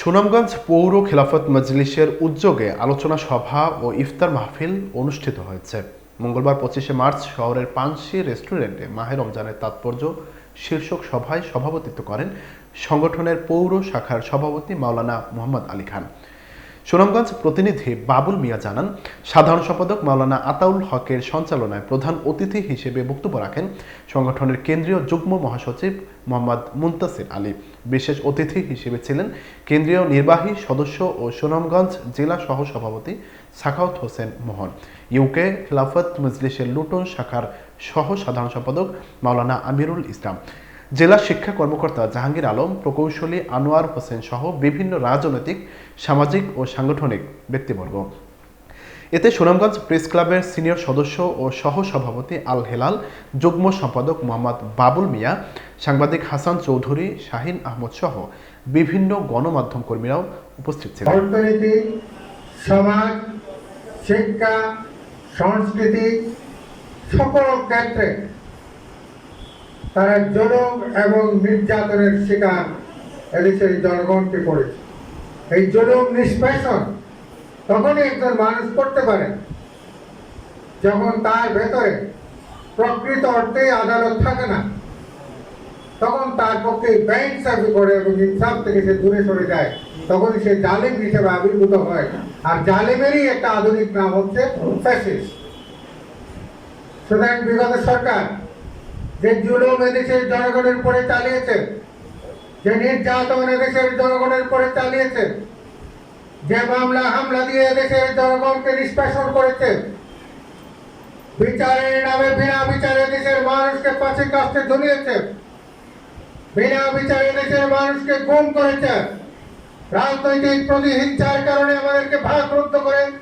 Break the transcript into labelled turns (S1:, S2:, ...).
S1: সুনামগঞ্জ পৌর খেলাফত মজলিসের উদ্যোগে আলোচনা সভা ও ইফতার মাহফিল অনুষ্ঠিত হয়েছে। মঙ্গলবার পঁচিশে মার্চ শহরের পানসি রেস্টুরেন্টে মাহে রমজানের তাৎপর্য শীর্ষক সভায় সভাপতিত্ব করেন সংগঠনের পৌর শাখার সভাপতি মাওলানা মোহাম্মদ আলী খান। সুনামগঞ্জ প্রতিনিধি বাবুল মিয়া জানান, সাধারণ সম্পাদক মাওলানা আতাউল হকের সঞ্চালনায় প্রধান অতিথি হিসেবে বক্তব্য রাখেন সংগঠনের কেন্দ্রীয় যুগ্ম মহাসচিব মোহাম্মদ মুন্তাসির আলী। বিশেষ অতিথি হিসেবে ছিলেন কেন্দ্রীয় নির্বাহী সদস্য ও সুনামগঞ্জ জেলা সহ সভাপতি সাখাওয়াত হোসেন মোহন। ইউকে খেলাফত মজলিসের লুটন শাখার সহ সাধারণ সম্পাদক মাওলানা আমিরুল ইসলাম। জেলা শিক্ষা কর্মকর্তা জাহাঙ্গীর আলম, প্রকৌশলী আনোয়ার হোসেন সহ বিভিন্ন রাজনৈতিক, সামাজিক ও সাংগঠনিক ব্যক্তিবর্গ। এতে সুনামগঞ্জ প্রেস ক্লাবের সিনিয়র সদস্য ও সহ সভাপতি আল হেলাল, যুগ্ম সম্পাদক মোহাম্মদ বাবুল মিয়া, সাংবাদিক হাসান চৌধুরী, শাহিন আহমদ সহ বিভিন্ন গণমাধ্যম কর্মীরাও উপস্থিত ছিলেন।
S2: অর্থনীতি, সমাজ, শিক্ষা, সংস্কৃতি, সকল ক্ষেত্রে তারা জুলুম এবং নির্যাতনের শিকার এদেশের জনগণকে করেছে। এই জুলুম নিষ্পেষণ তখনই একজন মানুষ করতে পারে, যখন তার ভেতরে প্রকৃত অর্থে আদালত থাকে না। তখন তার পক্ষে বেইনসাফি করে এবং ইনসাফ থেকে সে দূরে সরে যায়। তখন সে জালিম হিসেবে আবির্ভূত হয়। আর জালিমেরই একটা আধুনিক নাম হচ্ছে ফ্যাসিস্ট সুতরাং বিগত সরকার যে জুলুম এদেশের জনগণের উপরে চালিয়েছে, যে নির্যাতন এদেশের জনগণের উপরে চালিয়েছে, যে মামলা হামলা দিয়ে এদেশের জনগণকে নিষ্পেষণ করেছে, বিচারের নামে বিনা বিচারে দেশের মানুষকে পাশে কাছে ঝুলিয়েছে, বিনা বিচারে দেশের মানুষকে গুম করেছে। রাজনৈতিক প্রতিহিংসার কারণে আমাদেরকে